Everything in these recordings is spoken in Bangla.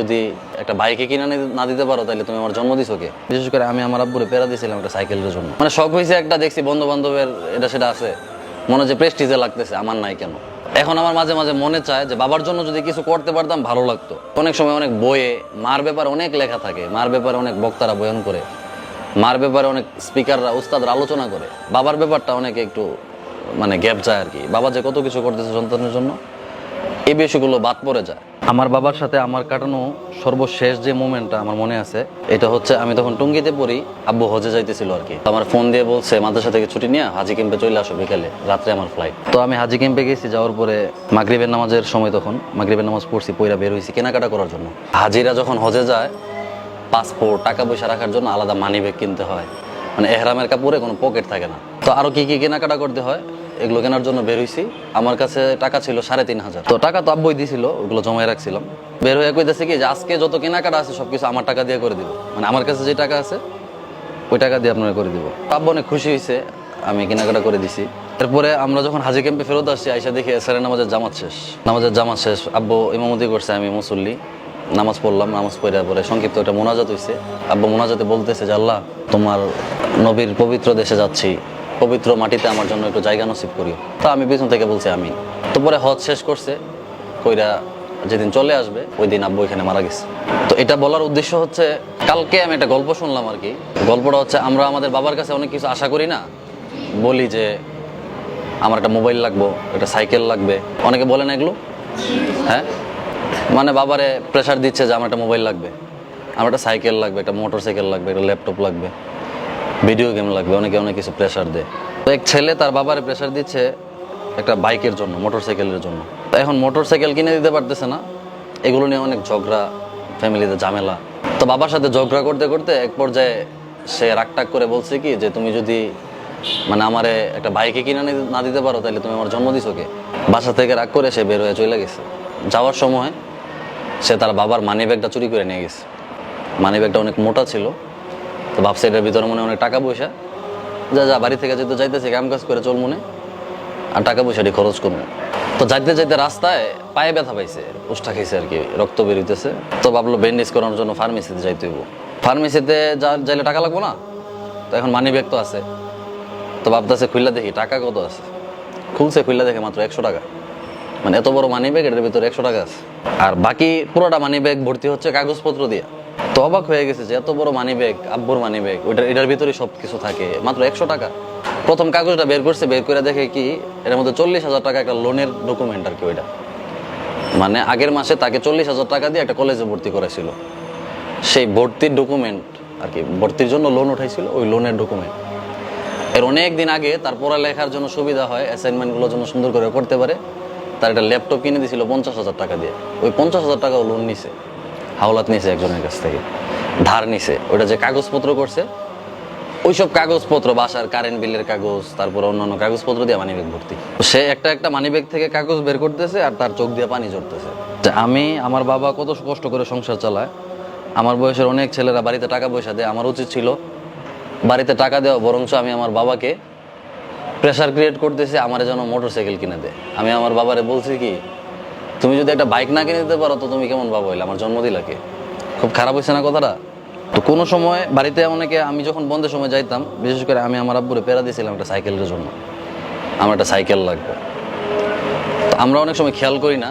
যদি একটা বাইকে কিনে না দিতে পারো, তাহলে তুমি আমার জন্ম দিছো কে? বিশেষ করে আমি আমার আব্বুরে পেরা দিয়েছিলাম একটা সাইকেলের জন্য। মানে শখ হয়েছে একটা, দেখছি বন্ধু বান্ধবের এটা সেটা আছে। মনে হচ্ছে প্রেস্টিজে লাগতেছে, আমার নাই কেন? এখন আমার মাঝে মাঝে মনে চায় যে বাবার জন্য যদি কিছু করতে পারতাম, ভালো লাগতো। অনেক সময় অনেক বইয়ে মার ব্যাপারে অনেক লেখা থাকে, মার ব্যাপারে অনেক বক্তারা বয়ন করে, মার ব্যাপারে অনেক স্পিকাররা উস্তাদরা আলোচনা করে। বাবার ব্যাপারটা অনেকে একটু মানে গ্যাপ যায় আর কি। বাবা যে কত কিছু করতেছে সন্তানের জন্য, এই বিষয়গুলো বাদ পড়ে যায়। আমার বাবার সাথে আমার কাটানো সর্বশেষ যে মোমেন্টটা আমার মনে আছে, এটা হচ্ছে আমি তখন টুঙ্গিতে পড়ি, আব্বু হজে যাইতেছিল আর কি। আমার ফোন দিয়ে বলছে, মাদ্রাসা থেকে ছুটি নিয়ে হাজি ক্যাম্পে চলে আসো বিকালে, রাত্রে আমার ফ্লাইট তো আমি হাজি ক্যাম্পে গেছি, যাওয়ার পরে মাগরিবের নামাজের সময় তখন মাগরিবের নামাজ পড়ছি, পইরা বের হয়েছি কেনাকাটা করার জন্য। হাজিরা যখন হজে যায় পাসপোর্ট টাকা পয়সা রাখার জন্য আলাদা মানি ব্যাগ কিনতে হয়। মানে এহরামের কাপড়ে কোনো পকেট থাকে না। তো আরও কি কি কেনাকাটা করতে হয়? এগুলো কেনার জন্য বের হইছি। আমার কাছে টাকা ছিল সাড়ে তিন হাজার। তো টাকা তো আব্বই দিছিল, ওগুলো জমায় রাখছিলাম। বের হয়ে কইতেছে কি যে, আজকে যত কেনাকাটা আছে সবকিছু আমার টাকা দিয়ে করে দিব। মানে আমার কাছে যে টাকা আছে, ওই টাকা দিয়ে আপনারা করে দিব। আব্বু অনেক খুশি হয়েছে আমি কেনাকাটা করে দিছি। এরপরে আমরা যখন হাজি ক্যাম্পে ফেরত আসছি আইসা দেখি এসারে নামাজের জামাত শেষ। নামাজের জামাত শেষ, আব্বু ইমামতি করছে, আমি মুসল্লি। নামাজ পড়লাম, নামাজ পড়ার পরে সংক্ষিপ্ত একটা মোনাজাত হইছে। আব্বু মোনাজাতে বলতেছে যে, আল্লাহ, তোমার নবীর পবিত্র দেশে যাচ্ছি। পবিত্র মাটিতে আমার জন্য একটু জায়গা নসিব করিও। তা আমি পিছন থেকে বলছি আমি তো পরে হজ শেষ করছে, কইরা যেদিন চলে আসবে ওই দিন আব্বু এখানে মারা গেছে। তো এটা বলার উদ্দেশ্য হচ্ছে, কালকে আমি একটা গল্প শুনলাম আর কি। গল্পটা হচ্ছে, আমরা আমাদের বাবার কাছে অনেক কিছু আশা করি না। বলি যে, আমার একটা মোবাইল লাগবো, একটা সাইকেল লাগবে। অনেকে বলে না এগুলো। হ্যাঁ? মানে বাবারে প্রেশার দিচ্ছে যে, আমার একটা মোবাইল লাগবে। আমার একটা সাইকেল লাগবে, একটা মোটর সাইকেল লাগবে, একটা ল্যাপটপ লাগবে। ভিডিও গেম লাগবে, অনেকে অনেক কিছু প্রেশার দেয়। তো এক ছেলে তার বাবারে প্রেশার দিচ্ছে একটা বাইকের জন্য মোটর সাইকেলের জন্য। তো এখন মোটর সাইকেল কিনে দিতে পারতেছে না, এগুলো নিয়ে অনেক ঝগড়া ফ্যামিলিতে ঝামেলা। তো বাবার সাথে ঝগড়া করতে করতে এক পর্যায়ে সে রাগটাগ করে বলছে কি, যে তুমি যদি মানে আমারে একটা বাইকে কিনে না দিতে পারো তাহলে তুমি আমার জন্ম দিছো কে? বাসা থেকে রাগ করে সে বের হয়ে চলে গেছে। যাওয়ার সময় সে তার বাবার মানি ব্যাগটা চুরি করে নিয়ে গেছে। মানি ব্যাগটা অনেক মোটা ছিল। তো ভাবছে এটার ভিতরে মনে অনেক টাকা পয়সা। যা যা, বাড়ি থেকে যেতে যাইতেছে কাম কাজ করে চল মনে আর টাকা পয়সাটি খরচ করব। তো যাইতে যাইতে রাস্তায় পায়ে ব্যথা পাইছে, উষ্ঠা খাইছে আর কি, রক্ত বেরোইতেছে তো ভাবলো ব্যান্ডেজ করানোর জন্য ফার্মেসিতে যাইতে হইব। ফার্মেসিতে যা, যাইলে টাকা লাগবো না? তো এখন মানি ব্যাগ তো আছে। তো ভাবতেছে খুললা দেখি, টাকা কত আছে? খুলছে খুললা দেখে মাত্র একশো টাকা। মানে এত বড় মানি ব্যাগ এটার ভিতরে একশো টাকা আছে। আর বাকি পুরোটা মানি ব্যাগ ভর্তি হচ্ছে কাগজপত্র দিয়ে। তো অবাক হয়ে গেছে যে এত বড় মানি ব্যাগ আব্বুর মানি ব্যাগ ওইটার এটার ভিতরে সব কিছু থাকে। মাত্র একশো টাকা। প্রথম কাগজটা বের করছে, বের করে দেখে কি এর মধ্যে চল্লিশ হাজার টাকা একটা লোনের ডকুমেন্ট আর কি ওইটা। মানে আগের মাসে তাকে চল্লিশ হাজার টাকা দিয়ে একটা কলেজে ভর্তি করেছিল সেই ভর্তির ডকুমেন্ট আর কি, ভর্তির জন্য লোন উঠাইছিল, ওই লোনের ডকুমেন্ট এর অনেক দিন আগে তার পড়ালেখার জন্য সুবিধা হয় অ্যাসাইনমেন্টগুলোর জন্য সুন্দর করে করতে পারে। তার একটা ল্যাপটপ কিনে দিয়েছিল পঞ্চাশ হাজার টাকা দিয়ে। ওই পঞ্চাশ হাজার টাকাও লোন নিছে। হাওলাত নিয়েছে একজনের কাছ থেকে, ধার নিছে। ওটা যে কাগজপত্র করছে, ওইসব কাগজপত্র, বাসার কারেন্ট বিলের কাগজ, তারপর অন্যান্য কাগজপত্র দিয়ে মানিব্যাগ ভর্তি। সে একটা একটা মানিব্যাগ থেকে কাগজ বের করতেছে আর তার চোখ দিয়ে পানি ঝরতেছে। আমি, আমার বাবা কত কষ্ট করে সংসার চালায়। আমার বয়সের অনেক ছেলেরা বাড়িতে টাকা পয়সা দেয়, আমার উচিত ছিল বাড়িতে টাকা দেওয়া, বরঞ্চ আমি আমার বাবাকে প্রেশার ক্রিয়েট করতেছি, আমার যেন মোটর সাইকেল কিনে দেয়। আমি আমার বাবারে বলছি কি তুমি যদি একটা বাইক না কিনে দিতে পারো, তো তুমি কেমন বাবা হইলে? আমার জন্ম দিলাকে খুব খারাপ হয়েছে না কথাটা? তো কোনো সময় বাড়িতে অনেকে আমি যখন বন্ধের সময় যাইতাম, বিশেষ করে আমি আমার আব্বুরে পেরা দিয়েছিলাম একটা সাইকেলের জন্য। আমার একটা সাইকেল লাগবে। তো আমরা অনেক সময় খেয়াল করি না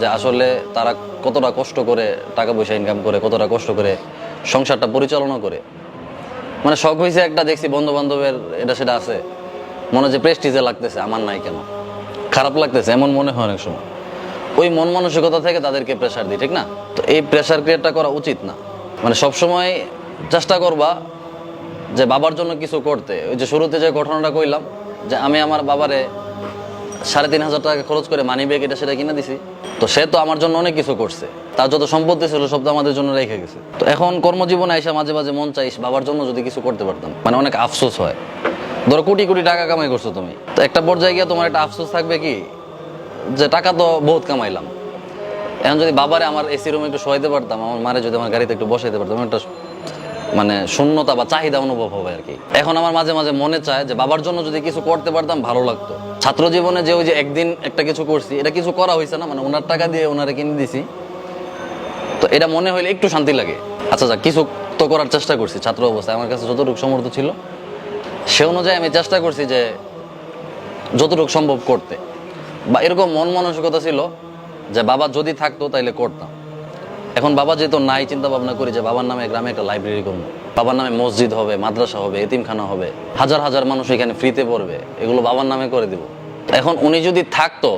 যে আসলে তারা কতটা কষ্ট করে টাকা পয়সা ইনকাম করে, কতটা কষ্ট করে সংসারটা পরিচালনা করে। মানে শখ হয়েছে একটা, দেখছি বন্ধু বান্ধবের এটা সেটা আছে। মনে হচ্ছে প্রেস্টিজে লাগতেছে, আমার নাই কেন? খারাপ লাগতেছে, এমন মনে হয় অনেক সময়। ওই মন মানসিকতা থেকে তাদেরকে প্রেশার দিই, ঠিক না? তো এই প্রেশার ক্রিয়েটটা করা উচিত না। মানে সবসময় চেষ্টা করবা যে বাবার জন্য কিছু করতে। ওই যে শুরুতে যে ঘটনাটা কইলাম, যে আমি আমার বাবারে সাড়ে তিন হাজার টাকা খরচ করে মানি ব্যাগ এটা সেটা কিনে দিছি, তো সে তো আমার জন্য অনেক কিছু করছে। তার যত সম্পত্তি ছিল সব তো আমাদের জন্য রেখে গেছে। তো এখন কর্মজীবনে আইসা মাঝে মাঝে মন চাইস বাবার জন্য যদি কিছু করতে পারতাম মানে অনেক আফসোস হয়। ধরো কোটি কোটি টাকা কামাই করছ তুমি, তো একটা পর্যায়ে গিয়ে তোমার একটা আফসোস থাকবে কি? যে টাকা তো বহুত কামাইলাম। এখন যদি বাবারে আমার এসি রুমে একটু শোয়াইতে পারতাম, আমার মারে যদি আমার গাড়িতে একটু বসাইতে পারতাম একটা মানে শূন্যতা বা চাহিদা অনুভব হবে আর কি। এখন আমার মাঝে মাঝে মনে চায় যে বাবার জন্য যদি কিছু করতে পারতাম, ভালো লাগতো। ছাত্র জীবনে যে ওই যে একদিন একটা কিছু করছি, এটা কিছু করা হয়েছে না মানে ওনার টাকা দিয়ে ওনারে কিনে দিছি। তো এটা মনে হইলে একটু শান্তি লাগে। আচ্ছা আচ্ছা কিছু তো করার চেষ্টা করছি, ছাত্র অবস্থায়। আমার কাছে যতটুকু সমর্থ ছিল, সে অনুযায়ী আমি চেষ্টা করছি যে যতটুকু সম্ভব করতে। বা এরকম মন মানসিকতা ছিল যে বাবা যদি থাকতো তাইলে করতাম। এখন বাবা যেহেতু নাই চিন্তা ভাবনা করি যে বাবার নামে গ্রামে একটা লাইব্রেরি করব। বাবার নামে মসজিদ হবে, মাদ্রাসা হবে, এতিমখানা হবে, হাজার হাজার মানুষ এখানে ফ্রিতে পড়বে, এগুলো বাবার নামে করে দিব। এখন উনি যদি থাকতো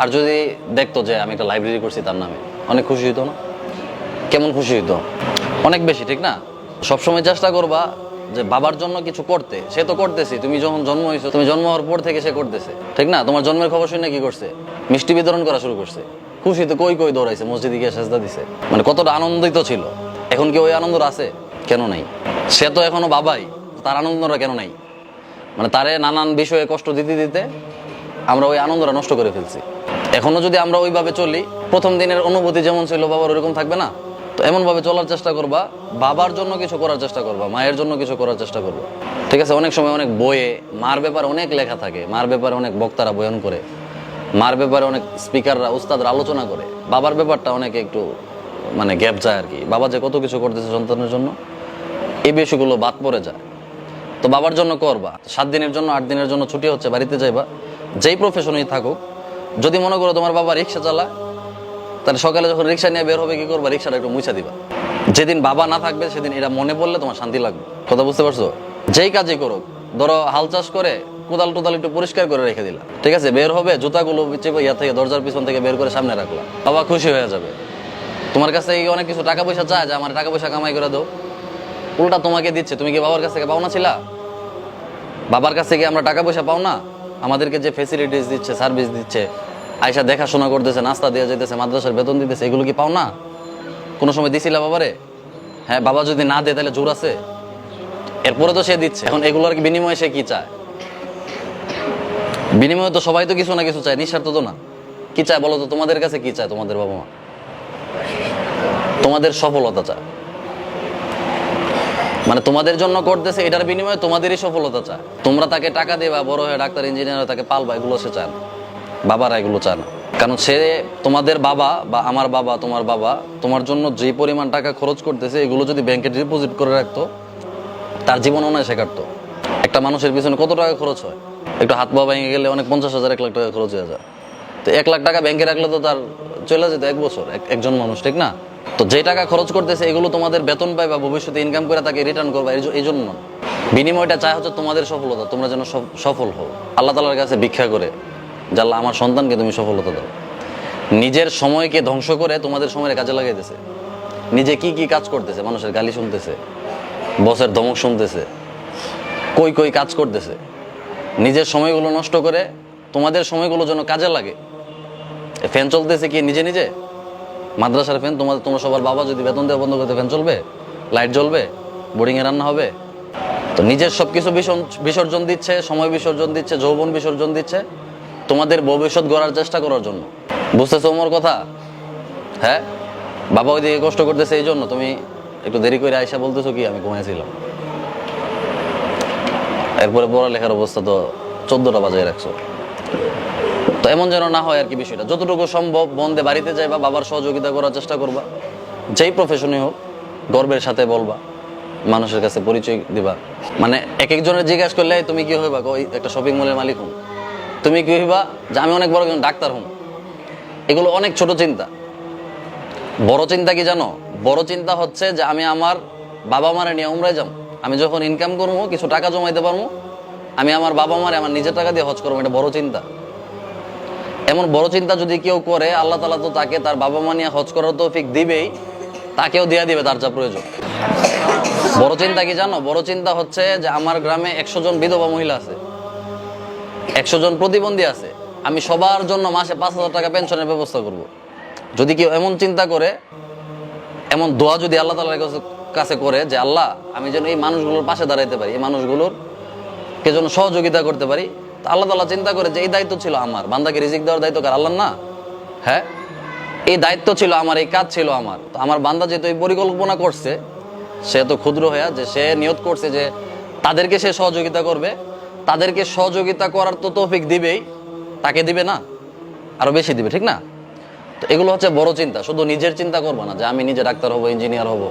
আর যদি দেখতো যে আমি একটা লাইব্রেরি করছি তার নামে, অনেক খুশি হতো না? কেমন খুশি হতো অনেক বেশি, ঠিক না? সবসময় চেষ্টা করবা যে বাবার জন্য কিছু করতে, সে তো করতেছি। তুমি যখন জন্ম হয়েছো তুমি জন্ম হওয়ার পর থেকে সে করতেছে। ঠিক না? তোমার জন্মের খবর শুনে কি করছে? মিষ্টি বিতরণ করা শুরু করছে। খুশিতে কই কই দৌড়াইছে, মসজিদে গিয়ে সেজদা দিছে। মানে কতটা আনন্দিত ছিল। এখন কি ওই আনন্দ আছে? কেন নাই? সে তো এখনও বাবাই, তার আনন্দটা কেন নাই? মানে তারে নানান বিষয়ে কষ্ট দিতে দিতে আমরা ওই আনন্দটা নষ্ট করে ফেলছি। এখনও যদি আমরা ওইভাবে চলি, প্রথম দিনের অনুভূতি যেমন ছিল, বাবার ওরকম থাকবে না? এমনভাবে চলার চেষ্টা করবা, বাবার জন্য কিছু করার চেষ্টা করবা, মায়ের জন্য কিছু করার চেষ্টা করবা। ঠিক আছে? অনেক সময় অনেক বইয়ে মার ব্যাপারে অনেক লেখা থাকে, মার ব্যাপারে অনেক বক্তারা বয়ন করে, মার ব্যাপারে অনেক স্পিকাররা, উস্তাদরা আলোচনা করে। বাবার ব্যাপারটা অনেকে একটু মানে গ্যাপ যায় আর কি। বাবা যে কত কিছু করতেছে সন্তানের জন্য এই বিষয়গুলো বাদ পড়ে যায়। তো বাবার জন্য করবা। সাত দিনের জন্য, আট দিনের জন্য ছুটি হচ্ছে, বাড়িতে যাইবা। যেই প্রফেশনেই থাকুক, যদি মনে করো তোমার বাবা রিক্সা চালায় তাহলে সকালে যখন রিক্সা নিয়ে বের হবে, কি করবা? রিক্সাটা একটু মুছা দিবা। যেদিন বাবা না থাকবে, সেদিন এটা মনে পড়লে তোমার শান্তি লাগবে। কথা বুঝতে পারছ? যেই কাজই করুক, ধরো হাল চাষ করে কোদাল টোদাল একটু পরিষ্কার করে রেখে দিলা। ঠিক আছে? বের হবে, জুতাগুলো ইয়া থেকে দরজার পিছন থেকে বের করে সামনে রাখলা। বাবা খুশি হয়ে যাবে। তোমার কাছে এই অনেক কিছু টাকা পয়সা চায়, যে আমার টাকা পয়সা কামাই করে দাও। উল্টা তোমাকে দিচ্ছে। তুমি কি বাবার কাছ থেকে পাও না ছিলা? বাবার কাছ থেকে আমরা টাকা পয়সা পাও না? আমাদেরকে যে ফেসিলিটিস দিচ্ছে সার্ভিস দিচ্ছে আয়সা দেখাশোনা করতেছে, নাস্তা দিয়ে যেতেছে মাদ্রাসার বেতন দিতেছে, এগুলো কি পাও না? কোনো সময় দিছিলা বাবারে? হ্যাঁ বাবা যদি না দেয় তাহলে জোর আছে? এরপরে তো সে দিচ্ছে, এখন এগুলোর কি বিনিময়ে সে কি চায়? বিনিময়ে তো সবাই তো কিছু না কিছু চায়, নিঃস্বার্থ তো না। কি চায় বলো তো, তোমাদের কাছে কি চায় তোমাদের বাবা মা? তোমাদের সফলতা চায়। মানে তোমাদের জন্য করতেছে, এটার বিনিময়ে তোমাদেরই সফলতা চায়। তোমরা তাকে টাকা দেবা, বড় হয়ে ডাক্তার, ইঞ্জিনিয়ার তাকে পালবা, এগুলো সে চায় না। বাবারা এগুলো চায় না কারণ সে তোমাদের বাবা বা আমার বাবা, তোমার বাবা, তোমার জন্য যে পরিমাণ টাকা খরচ করতেছে, এগুলো যদি ব্যাংকে ডিপোজিট করে রাখতো, তার জীবন অনায়াসে কাটতো। একটা মানুষের পিছনে কত টাকা খরচ হয়? একটু হাত পা ভেঙে গেলে অনেক পঞ্চাশ হাজার, এক লাখ টাকা খরচ হয়ে যায়। তো এক লাখ টাকা ব্যাংকে রাখলে তো তার চলে যেত এক বছর, এক- একজন মানুষ, ঠিক না? তো যে টাকা খরচ করতেছে, এগুলো তোমাদের বেতন পায় বা ভবিষ্যতে ইনকাম করে তাকে রিটার্ন করবা, এই জন্য। বিনিময়টা চায় হচ্ছে তোমাদের সফলতা, তোমরা যেন সফ- সফল হও। আল্লাহ তালার কাছে ভিক্ষা করে। যে আল্লাহ আমার সন্তানকে তুমি সফলতা দাও। নিজের সময়কে ধ্বংস করে তোমাদের সময়ের কাজে লাগাইতেছে নিজে কি কি কাজ করতেছে, মানুষের গালি শুনতেছে, বসের ধমক শুনতেছে, কই কই কাজ করতেছে। নিজের সময়গুলো নষ্ট করে তোমাদের সময়গুলো যেন কাজে লাগে। ফ্যান চলতেছে কি নিজে নিজে? মাদ্রাসার ফ্যান, তোমাদের, তোমার সবার বাবা যদি বেতন দেওয়া বন্ধ করতে ফ্যান চলবে? লাইট জ্বলবে? বোর্ডিংয়ে রান্না হবে? তো নিজের সব কিছু বিসর্জন দিচ্ছে, সময় বিসর্জন দিচ্ছে, যৌবন বিসর্জন দিচ্ছে। তোমাদের ভবিষ্যৎ গড়ার চেষ্টা করার জন্য। বুঝতেছো ওমর কথা? হ্যাঁ? বাবা ওইদিকে কষ্ট করতেছে এই জন্য তুমি একটু দেরি করে আয়সা বলতেছো কি, আমি ঘুমাইছিলাম। এরপরে পড়ালেখার অবস্থা তো চোদ্দটা বাজায় রাখছো। তো এমন যেন না হয় আর কি বিষয়টা। যতটুকু সম্ভব বন্ধে বাড়িতে যাইবা, বাবার সহযোগিতা করার চেষ্টা করবা। যেই প্রফেশনে হোক, গর্বের সাথে বলবা, মানুষের কাছে পরিচয় দিবা। মানে এক একজনের জিজ্ঞাসা করলে তুমি কি হইবা? একটা শপিং মলের মালিক হুম তুমি কি হইবা যে আমি অনেক বড় ডাক্তার হুম? এগুলো অনেক ছোট চিন্তা। বড় চিন্তা কি জানো? বড় চিন্তা হচ্ছে যে আমি আমার বাবা মারে নিয়ে উমরায় যাম আমি যখন ইনকাম করব, কিছু টাকা জমাইতে পারব, আমি আমার বাবা মারে আমার নিজের টাকা দিয়ে হজ করব, এটা বড় চিন্তা। এমন বড় চিন্তা যদি কেউ করে, আল্লাহ তালা তো তাকে তার বাবা মা নিয়ে হজ করার তৌফিক দিবেই, তাকেও দিয়ে দিবে তার যা প্রয়োজন। বড় চিন্তা কি জানো? বড় চিন্তা হচ্ছে যে আমার গ্রামে একশো জন বিধবা মহিলা আছে। একশো জন প্রতিবন্ধী আছে, আমি সবার জন্য মাসে পাঁচ হাজার টাকা পেনশনের ব্যবস্থা করব। যদি কেউ এমন চিন্তা করে, এমন দোয়া যদি আল্লাহ তালার কাছে- করে যে, আল্লাহ, আমি যেন এই মানুষগুলোর পাশে দাঁড়াইতে পারি, এই মানুষগুলোর কে যেন সহযোগিতা করতে পারি, তা আল্লাহ তালা চিন্তা করে যে, এই দায়িত্ব ছিল আমার, বান্দাকে রিজিক দেওয়ার দায়িত্ব কার আল্লাহ না? হ্যাঁ? এই দায়িত্ব ছিল আমার, এই কাজ ছিল আমার। তো আমার বান্দা যেহেতু এই পরিকল্পনা করছে, সে তো ক্ষুদ্র হয়ে যে সে নিয়ত করছে যে, তাদেরকে সে সহযোগিতা করবে তাদেরকে সহযোগিতা করার তো তৌফিক দিবেই। তাকে দিবে না? আরও বেশি দিবে, ঠিক না? তো এগুলো হচ্ছে বড় চিন্তা, শুধু নিজের চিন্তা করবা না যে আমি নিজে ডাক্তার হব, ইঞ্জিনিয়ার হব।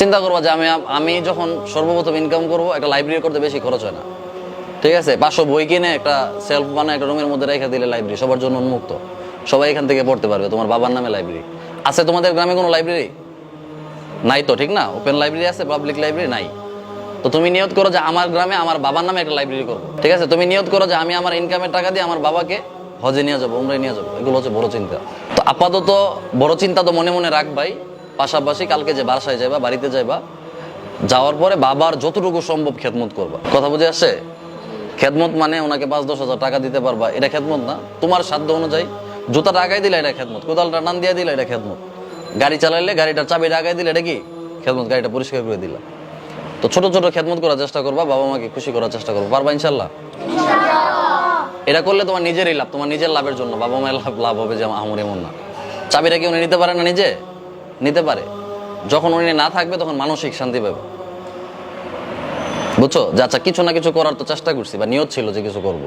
চিন্তা করবা যে আমি আমি যখন সর্বপ্রথম ইনকাম করব, একটা লাইব্রেরি করতে বেশি খরচ হয় না। ঠিক আছে? পাঁচশো বই কিনে একটা সেলফ বানায় একটা রুমের মধ্যে রেখে দিলে লাইব্রেরি সবার জন্য উন্মুক্ত। সবাই এখান থেকে পড়তে পারবে, তোমার বাবার নামে লাইব্রেরি আছে তোমাদের গ্রামে কোনো লাইব্রেরি নাই তো, ঠিক না? ওপেন লাইব্রেরি আছে পাবলিক লাইব্রেরি নাই। তো তুমি নিয়ত করো যে আমার গ্রামে আমার বাবার নামে একটা লাইব্রেরি করব। ঠিক আছে? তুমি নিয়ত করো যে আমি আমার ইনকামের টাকা দিয়ে আমার বাবাকে হজে নিয়ে যাব, উমরায় নিয়ে যাব। এগুলো হচ্ছে বড় চিন্তা। তো আপাতত বড় চিন্তা তো মনে মনে রাখবাই পাশাপাশি কালকে যে বাসায় যাইবা, বাড়িতে যাইবা, যাওয়ার পরে বাবার যতটুকু সম্ভব খেদমত করবা। কথা বুঝে আসছে? খেদমত মানে ওনাকে পাঁচ, দশ হাজার টাকা দিতে পারবা। এটা খেদমত না। তোমার সাধ্য অনুযায়ী জুতা টাকাই দিলে এটা খেদমত। কোদালটা টান দিয়ে দিলে এটা খেদমত। গাড়ি চালাইলে গাড়িটার চাবি টাকাই দিলে এটা কি? খেদমত। গাড়িটা পরিষ্কার করে দিলা। তো ছোট ছোট খেদমত করার চেষ্টা করবা বাবা মাকে খুশি করার চেষ্টা করব। পারবা ইনশাল্লাহ এটা করলে তোমার নিজেরই লাভ তোমার নিজের লাভের জন্য। বাবা মায়ের লাভ লাভ হবে যে আমার এমন না। চাবিটা কি উনি নিতে পারে না নিজে? নিতে পারে। যখন উনি না থাকবে তখন মানসিক শান্তি পাবে। বুঝছ? যে আচ্ছা কিছু না কিছু করার তো চেষ্টা করছি বা নিয়ত ছিল যে কিছু করব।